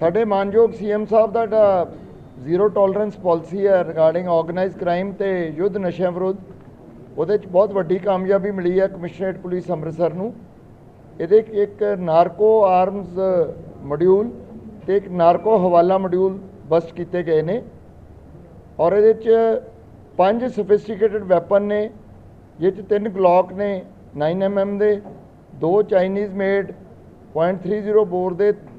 ਸਾਡੇ ਮਾਨਯੋਗ ਸੀਐਮ ਸਾਹਿਬ ਦਾ ਜਿਹੜਾ ਜ਼ੀਰੋ ਟੋਲਰੈਂਸ ਪਾਲਿਸੀ ਹੈ ਰਿਗਾਰਡਿੰਗ ਆਰਗੇਨਾਈਜ਼ਡ ਕ੍ਰਾਈਮ ਤੇ ਯੁੱਧ ਨਸ਼ਿਆਂ ਵਿਰੁੱਧ, ਉਹਦੇ 'ਚ ਬਹੁਤ ਵੱਡੀ ਕਾਮਯਾਬੀ ਮਿਲੀ ਹੈ ਕਮਿਸ਼ਨਰੇਟ ਪੁਲਿਸ ਅੰਮ੍ਰਿਤਸਰ ਨੂੰ। ਇਹਦੇ 'ਚ ਇੱਕ ਨਾਰਕੋ ਆਰਮਸ ਮੋਡਿਊਲ ਤੇ ਇੱਕ ਨਾਰਕੋ ਹਵਾਲਾ ਮੋਡਿਊਲ ਬਸਟ ਕੀਤੇ ਗਏ ਨੇ। ਔਰ ਇਹਦੇ 'ਚ ਪੰਜ ਸਫਿਸਟੀਕੇਟਡ ਵੈਪਨ ਨੇ, ਜਿਹ 'ਚ ਤਿੰਨ ਗਲੌਕ ਨੇ 9mm ਦੇ, ਦੋ ਚਾਈਨੀਜ਼ ਮੇਡ .30 ਬੋਰ ਦੇ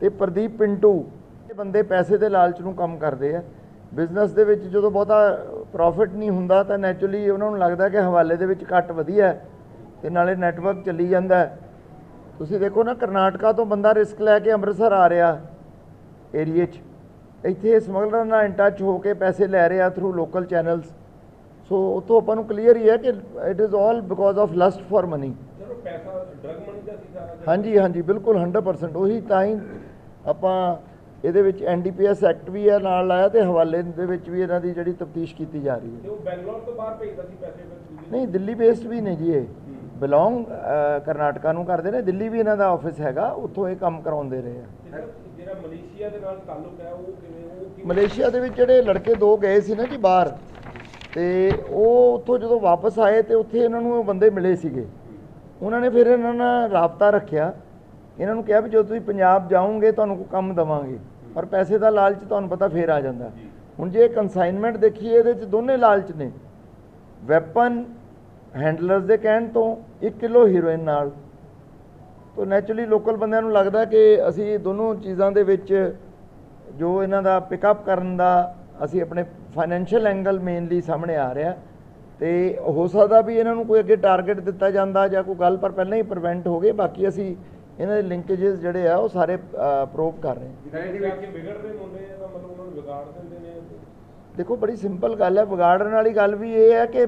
ਤੇ ਪ੍ਰਦੀਪ ਪਿੰਟੂ ਇਹ ਬੰਦੇ ਪੈਸੇ ਦੇ ਲਾਲਚ ਨੂੰ ਕੰਮ ਕਰਦੇ ਆ। ਬਿਜ਼ਨਸ ਦੇ ਵਿੱਚ ਜਦੋਂ ਬਹੁਤਾ ਪ੍ਰੋਫਿਟ ਨਹੀਂ ਹੁੰਦਾ ਤਾਂ ਨੈਚੁਰਲੀ ਉਹਨਾਂ ਨੂੰ ਲੱਗਦਾ ਕਿ ਹਵਾਲੇ ਦੇ ਵਿੱਚ ਕੱਟ ਵਧੀਆ ਤੇ ਨਾਲੇ ਨੈਟਵਰਕ ਚੱਲੀ ਜਾਂਦਾ ਤੁਸੀਂ ਦੇਖੋ ਨਾ ਕਰਨਾਟਕਾ ਤੋਂ ਬੰਦਾ ਰਿਸਕ ਲੈ ਕੇ ਅੰਮ੍ਰਿਤਸਰ ਆ ਰਿਹਾ ਏਰੀਏ 'ਚ। ਇੱਥੇ ਸਮਗਲਰ ਨਾਲ ਇਨ ਟੱਚ ਹੋ ਕੇ ਪੈਸੇ ਲੈ ਰਿਹਾ ਥਰੂ ਲੋਕਲ ਚੈਨਲਸ ਸੋ ਉਤੋਂ ਆਪਾਂ ਨੂੰ ਕਲੀਅਰ ਹੀ ਹੈ ਕਿ it is all because of lust for money ਚਲੋ ਪੈਸਾ ਡਰਗ ਮਨੀ ਦਾ ਸੀ ਸਾਰਾ ਹਾਂਜੀ ਹਾਂਜੀ ਬਿਲਕੁਲ 100% ਉਹੀ ਤਾਂ ਹੀ ਆਪਾਂ ਇਹਦੇ ਵਿੱਚ ਐਨਡੀਪੀਐਸ ਐਕਟ ਵੀ ਹੈ ਨਾਲ ਲਾਇਆ ਤੇ ਹਵਾਲੇ ਦੇ ਵਿੱਚ ਵੀ ਇਹਨਾਂ ਦੀ ਜਿਹੜੀ ਤਫਤੀਸ਼ ਕੀਤੀ ਜਾ ਰਹੀ ਹੈ। ਤੇ ਉਹ ਬੈਂਗਲੌਰ ਤੋਂ ਬਾਹਰ ਭੇਜਦਾ ਸੀ ਪੈਸੇ ਨਹੀਂ ਦਿੱਲੀ ਬੇਸਡ ਵੀ ਨੇ ਜੀ ਇਹ। ਬਿਲੋਂਗ ਕਰਨਾਟਕਾ ਨੂੰ ਕਰਦੇ ਨੇ ਦਿੱਲੀ ਵੀ ਇਹਨਾਂ ਦਾ ਆਫਿਸ ਹੈਗਾ ਉੱਥੋਂ ਇਹ ਕੰਮ ਕਰਾਉਂਦੇ ਰਹੇ ਆ। ਜਿਹੜਾ ਮਲੇਸ਼ੀਆ ਦੇ ਨਾਲ ਤਾਲੁਕ ਹੈ ਉਹ ਕਿਵੇਂ ਉਹ ਕਿਵੇਂ ਮਲੇਸ਼ੀਆ ਦੇ ਵਿੱਚ ਜਿਹੜੇ ਲੜਕੇ ਦੋ ਗਏ ਸੀ ਨਾ ਜੀ ਬਾਹਰ ਤੇ ਉਹ ਉੱਥੋਂ ਜਦੋਂ ਵਾਪਸ ਆਏ ਤੇ ਉੱਥੇ ਇਹਨਾਂ ਨੂੰ ਉਹ ਬੰਦੇ ਮਿਲੇ ਸੀਗੇ। ਉਹਨਾਂ ਨੇ ਫਿਰ ਇਹਨਾਂ ਨਾਲ ਰਾਬਤਾ ਰੱਖਿਆ। ਇਹਨਾਂ ਨੂੰ ਕਿਹਾ ਵੀ ਜਦੋਂ ਤੁਸੀਂ ਪੰਜਾਬ ਜਾਓਗੇ ਤੁਹਾਨੂੰ ਕੋਈ ਕੰਮ ਦਵਾਂਗੇ। ਪਰ ਪੈਸੇ ਦਾ ਲਾਲਚ ਤੁਹਾਨੂੰ ਪਤਾ ਫੇਰ ਆ ਜਾਂਦਾ। ਹੁਣ ਜੇ ਕਨਸਾਈਨਮੈਂਟ ਦੇਖੀਏ ਇਹਦੇ ਚ ਦੋਨੇ ਲਾਲਚ ਨੇ। ਵੈਪਨ ਹੈਂਡਲਰਸ ਦੇ ਕਹਿਣ ਤੋਂ 1 ਕਿਲੋ ਹੀਰੋਇਨ ਨਾਲ। ਤੋ ਨੈਚੁਰਲੀ ਲੋਕਲ ਬੰਦਿਆਂ ਨੂੰ ਲੱਗਦਾ ਕਿ ਅਸੀਂ ਦੋਨੋਂ ਚੀਜ਼ਾਂ ਦੇ ਵਿੱਚ ਜੋ ਇਹਨਾਂ ਦਾ ਪਿਕਅਪ ਕਰਨ ਦਾ ਅਸੀਂ ਆਪਣੇ ਫਾਈਨੈਂਸ਼ੀਅਲ ਐਂਗਲ ਮੇਨਲੀ ਸਾਹਮਣੇ ਆ ਰਿਹਾ। ਤੇ ਹੋ ਸਕਦਾ ਵੀ ਇਹਨਾਂ ਨੂੰ ਕੋਈ ਅੱਗੇ ਟਾਰਗੇਟ ਦਿੱਤਾ ਜਾਂਦਾ ਜਾਂ ਕੋਈ ਗੱਲ ਪਰ ਪਹਿਲਾਂ ਹੀ ਪ੍ਰੀਵੈਂਟ ਹੋ ਗਏ ਬਾਕੀ ਅਸੀਂ ਇਹਨਾਂ ਦੇ ਲਿੰਕੇजेस ਜਿਹੜੇ ਆ ਉਹ ਸਾਰੇ ਪ੍ਰੂਵ ਕਰ ਰਹੇ ਨੂੰ। ਦੇਖੋ ਬੜੀ ਸਿੰਪਲ ਗੱਲ ਹੈ। ਵਿਗਾੜਨ ਵਾਲੀ ਗੱਲ ਵੀ ਇਹ ਹੈ ਕਿ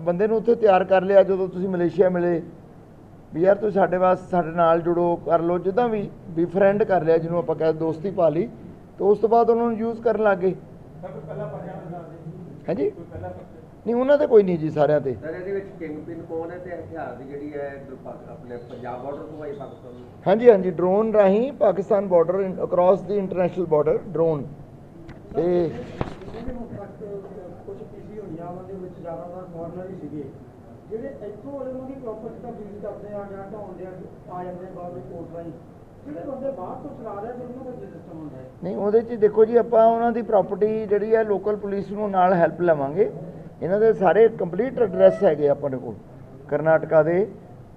ਬੰਦੇ ਨੂੰ ਉੱਥੇ ਤਿਆਰ ਕਰ ਲਿਆ ਜਦੋਂ ਤੁਸੀਂ ਮਲੇਸ਼ੀਆ ਮਿਲੇ ਵੀ ਯਾਰ ਤੁਸੀਂ ਸਾਡੇ ਵਾਸਤੇ ਸਾਡੇ ਨਾਲ ਜੁੜੋ ਕਰ ਲਓ ਜਿੱਦਾਂ ਵੀ ਵੀ ਫਰੈਂਡ ਕਰ ਲਿਆ ਜਿਹਨੂੰ ਆਪਾਂ ਕਹਿੰਦੇ ਦੋਸਤੀ ਪਾ ਲਈ ਤੇ ਉਸ ਤੋਂ ਬਾਅਦ ਉਹਨਾਂ ਨੂੰ ਯੂਜ਼ ਕਰਨ ਲੱਗ ਹਾਂਜੀ? ਨਹੀਂ ਉਹਨਾਂ ਤੇ ਕੋਈ ਨਹੀਂ ਜੀ ਸਾਰਿਆਂ ਤੇ। ਸਰ ਇਹਦੇ ਵਿੱਚ ਕਿੰਗ ਪਿਨ ਕੌਣ ਹੈ ਤੇ ਹਥਿਆਰ ਦੀ ਜਿਹੜੀ ਹੈ ਆਪਣੇ ਪੰਜਾਬ ਬਾਰਡਰ ਤੋਂ ਆਈ ਪਾਕਿਸਤਾਨ ਨੂੰ ਹਾਂਜੀ ਹਾਂਜੀ ਡਰੋਨ ਰਾਹੀਂ ਪਾਕਿਸਤਾਨ ਬਾਰਡਰ ਅਕ੍ਰੋਸ ਦੀ ਇੰਟਰਨੈਸ਼ਨਲ ਬਾਰਡਰ ਡਰੋਨ ਤੇ ਜਿਹੜੇ ਹੁਣ ਤੱਕ ਕੁਝ ਪੀਸੀ ਹੋਈਆਂ ਉਹਨਾਂ ਦੇ ਵਿੱਚ ਜ਼ਿਆਦਾਤਰ ਫੋਰਨਰ ਹੀ ਸੀਗੇ। ਜਿਹੜੇ ਇੱਥੋਂ ਵਾਲੇ ਉਹਨਾਂ ਦੀ ਪ੍ਰੋਪਰਟੀ ਦਾ ਬੀਜ਼ ਕਰਦੇ ਆ ਜਾਂ ਢਾਉਂਦੇ ਆ ਆ ਜਾਂਦੇ ਆ ਬਾਹਰ ਦੇ ਕੋਰਟ ਰਾਹੀਂ। ਜਿਹੜੇ ਬੰਦੇ ਬਾਹਰ ਤੋਂ ਚਲਾ ਰਹੇ ਫਿਰ ਉਹਨਾਂ ਦਾ ਕੀ ਸਿਸਟਮ ਹੁੰਦਾ ਹੈ? ਨਹੀਂ ਉਹਦੇ 'ਚ ਦੇਖੋ ਜੀ ਆਪਾਂ ਉਹਨਾਂ ਦੀ ਪ੍ਰਾਪਰਟੀ ਜਿਹੜੀ ਹੈ ਲੋਕਲ ਪੁਲਿਸ ਨੂੰ ਨਾਲ ਹੈਲਪ ਲਵਾਂਗੇ। ਇਹਨਾਂ ਦੇ ਸਾਰੇ ਕੰਪਲੀਟ ਐਡਰੈਸ ਹੈਗੇ ਆਪਣੇ ਕੋਲ, ਕਰਨਾਟਕਾ ਦੇ।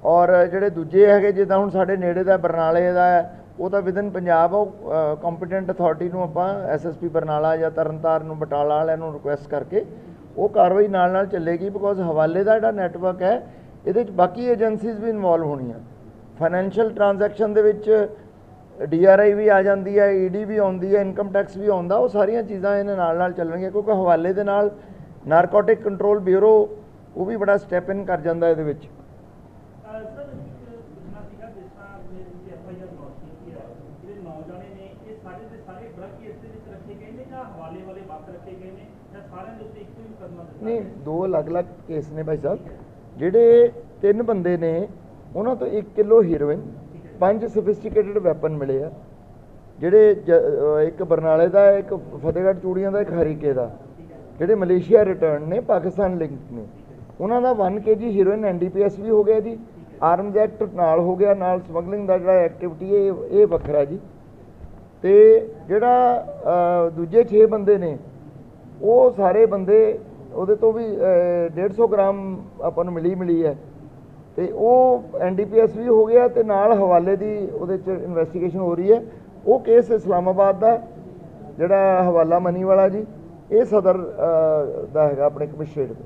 ਔਰ ਜਿਹੜੇ ਦੂਜੇ ਹੈਗੇ, ਜਿੱਦਾਂ ਹੁਣ ਸਾਡੇ ਨੇੜੇ ਦਾ ਬਰਨਾਲੇ ਦਾ ਉਹ ਤਾਂ ਵਿਦਨ ਪੰਜਾਬ, ਉਹ ਕੰਪੀਟੈਂਟ ਅਥਾਰਟੀ ਨੂੰ ਆਪਾਂ ਐਸਐਸਪੀ ਬਰਨਾਲਾ ਜਾਂ ਤਰਨਤਾਰਨ ਨੂੰ, ਬਟਾਲਾ ਵਾਲਿਆਂ ਨੂੰ ਰਿਕੁਐਸਟ ਕਰਕੇ ਉਹ ਕਾਰਵਾਈ ਨਾਲ ਨਾਲ ਚੱਲੇਗੀ ਬਿਕੋਜ਼ ਹਵਾਲੇ ਦਾ ਜਿਹੜਾ ਨੈਟਵਰਕ ਹੈ, ਇਹਦੇ 'ਚ ਬਾਕੀ ਏਜੰਸੀਜ਼ ਵੀ ਇਨਵੋਲਵ ਹੋਣੀਆਂ। ਫਾਈਨੈਂਸ਼ੀਅਲ ਟ੍ਰਾਂਜੈਕਸ਼ਨ ਦੇ ਵਿੱਚ ਡੀਆਰਆਈ ਵੀ ਆ ਜਾਂਦੀ ਹੈ ਈਡੀ ਵੀ ਆਉਂਦੀ ਹੈ ਇਨਕਮ ਟੈਕਸ ਵੀ ਆਉਂਦਾ, ਉਹ ਸਾਰੀਆਂ ਚੀਜ਼ਾਂ ਇਹਨਾਂ ਨਾਲ ਨਾਲ ਚੱਲਣਗੀਆਂ ਕਿਉਂਕਿ ਹਵਾਲੇ ਦੇ ਨਾਲ ਨਾਰਕੋਟਿਕ ਕੰਟਰੋਲ ਬਿਊਰੋ ਉਹ ਵੀ ਬੜਾ ਸਟੈਪ ਇਨ ਕਰ ਜਾਂਦਾ ਇਹਦੇ ਵਿੱਚ। ਨਹੀਂ? ਦੋ ਅਲੱਗ-ਅਲੱਗ ਕੇਸ ਨੇ ਭਾਈ ਸਾਹਿਬ। ਜਿਹੜੇ ਤਿੰਨ ਬੰਦੇ ਨੇ ਉਹਨਾਂ ਤੋਂ 1 ਕਿਲੋ ਹੀਰੋਇਨ ਪੰਜ ਸੋਫਿਸਟੀਕੇਟਡ ਵੈਪਨ ਮਿਲੇ ਆ। ਜਿਹੜੇ ਇੱਕ ਬਰਨਾਲੇ ਦਾ ਇੱਕ ਫਤਿਹਗੜ੍ਹ ਚੂੜੀਆਂ ਦਾ ਇੱਕ ਹਰੀਕੇ ਦਾ। ਜਿਹੜੇ ਮਲੇਸ਼ੀਆ ਰਿਟਰਨ ਨੇ ਪਾਕਿਸਤਾਨ ਲਿੰਕ ਨੇ ਉਹਨਾਂ ਦਾ 1 ਕੇਜੀ ਹੀਰੋਇਨ ਐਨਡੀਪੀਐਸ ਵੀ ਹੋ ਗਿਆ ਜੀ ਆਰਮਜ਼ ਐਕਟ ਨਾਲ ਹੋ ਗਿਆ ਨਾਲ ਸਮਗਲਿੰਗ ਦਾ ਜਿਹੜਾ ਐਕਟੀਵਿਟੀ ਹੈ ਇਹ- ਇਹ ਵੱਖਰਾ ਜੀ। ਤੇ ਜਿਹੜਾ ਦੂਜੇ 6 ਬੰਦੇ ਨੇ ਉਹ ਸਾਰੇ ਬੰਦੇ ਉਹਦੇ ਤੋਂ ਵੀ ਅਹ, 150 ਗ੍ਰਾਮ ਆਪਾਂ ਨੂੰ ਮਿਲੀ ਮਿਲੀ ਹੈ। ਤੇ ਉਹ ਐਨਡੀਪੀਐਸ ਵੀ ਹੋ ਗਿਆ ਤੇ ਨਾਲ ਹਵਾਲੇ ਦੀ ਉਹਦੇ ਚ ਇਨਵੈਸਟੀਗੇਸ਼ਨ ਹੋ ਰਹੀ ਹੈ। ਉਹ ਕੇਸ ਇਸਲਾਮਾਬਾਦ ਦਾ ਜਿਹੜਾ ਹਵਾਲਾ ਮਨੀ ਵਾਲਾ ਜੀ ਇਹ ਸਦਰ ਦਾ ਹੈਗਾ ਆਪਣੇ ਕਮਿਸ਼ਨਰੇਟ ਦੇ